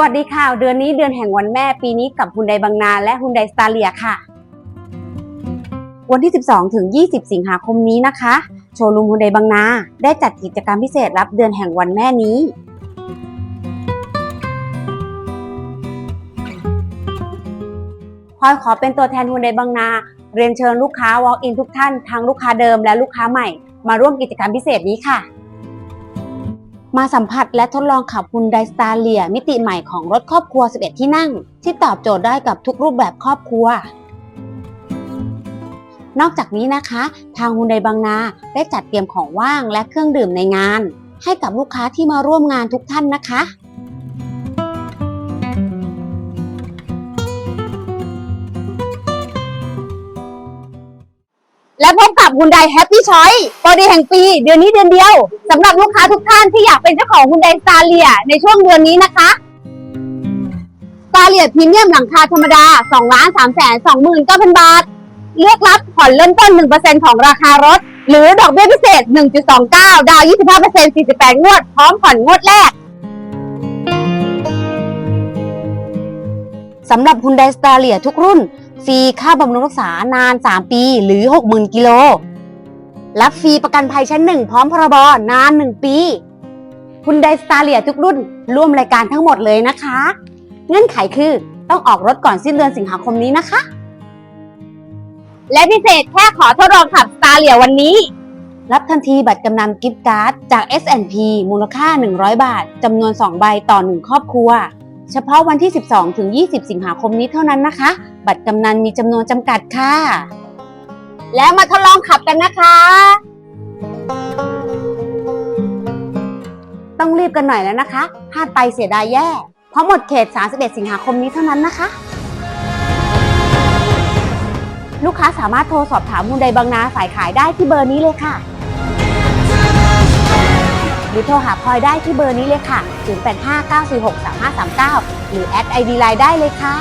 วัสดีค่ะ เดือนนี้เดือนแห่งวันแม่ปีนี้กับฮุนไดบางนาและฮุนไดสตาเลียค่ะ วันที่ 12 ถึง 20 สิงหาคมนี้นะคะ โชว์รูมฮุนไดบางนา ได้จัดกิจกรรมพิเศษรับเดือนแห่งวันแม่นี้ พอยขอเป็นตัวแทนฮุนไดบางนา เรียนเชิญลูกค้า Walk in ทุกท่านทั้งลูกค้าเดิมและลูกค้าใหม่ มาร่วมกิจกรรมพิเศษนี้ค่ะ มาสัมผัสและทดลองขับฮุนไดสตาเลียมิติใหม่ของรถครอบครัว 11 ที่นั่ง ที่ตอบโจทย์ได้กับทุกรูปแบบครอบครัว นอกจากนี้นะคะ ทางฮุนไดบางนาได้จัดเตรียมของว่างและเครื่องดื่มในงาน ให้กับลูกค้าที่มาร่วมงานทุกท่านนะคะ และพบกับ Hyundai Happy Choice โปรดีแห่งปี เดือนนี้เดือนเดียวสำหรับลูกค้าทุกท่านที่อยากเป็นเจ้าของ Hyundai Staria ในช่วงเดือนนี้นะคะ Staria พรีเมียมหลังคาธรรมดา2ล้าน3แสน29,000 บาท เลือกรับผ่อนเริ่มต้น 1%ของราคารถ หรือดอกเบี้ยพิเศษ 1.29 ดาวน์25% 48 งวด พร้อมผ่อนงวดแรกสำหรับ Hyundai Staria ทุกรุ่น ฟรีค่าบำรุงรักษานาน 3 ปีหรือ 60,000 กิโล รับฟรีประกันภัยชั้น 1 พร้อมพรบนาน 1 ปี Hyundai Staria ทุกรุ่น ร่วมรายการทั้งหมดเลยนะคะ เงื่อนไขคือต้องออกรถก่อนสิ้นเดือนสิงหาคมนี้นะคะ และพิเศษแค่ขอทดลองขับ Staria วันนี้ รับทันทีบัตรกำนันกิฟต์การ์ดจาก S&P มูลค่า 100 บาทจำนวน 2 ใบต่อ 1 ครอบครัว เฉพาะวันที่ 12 ถึง 20 สิงหาคมนี้เท่านั้นนะคะ บัตรกำนันมีจำนวนจำกัดค่ะ แล้วมาทดลองขับกันนะคะ ต้องรีบกันหน่อยแล้วนะคะพลาดไปเสียดายแย่ เพราะหมดเขต 31 สิงหาคมนี้เท่านั้นนะคะ ลูกค้าสามารถโทรสอบถามมุนไดบางนาสายขายได้ที่เบอร์นี้เลยค่ะ รือโทรหาพลอยได้ที่เบอร์นี้เลยค่ะ 0859463539 หรือแอดไอดีไลน์ได้เลยค่ะ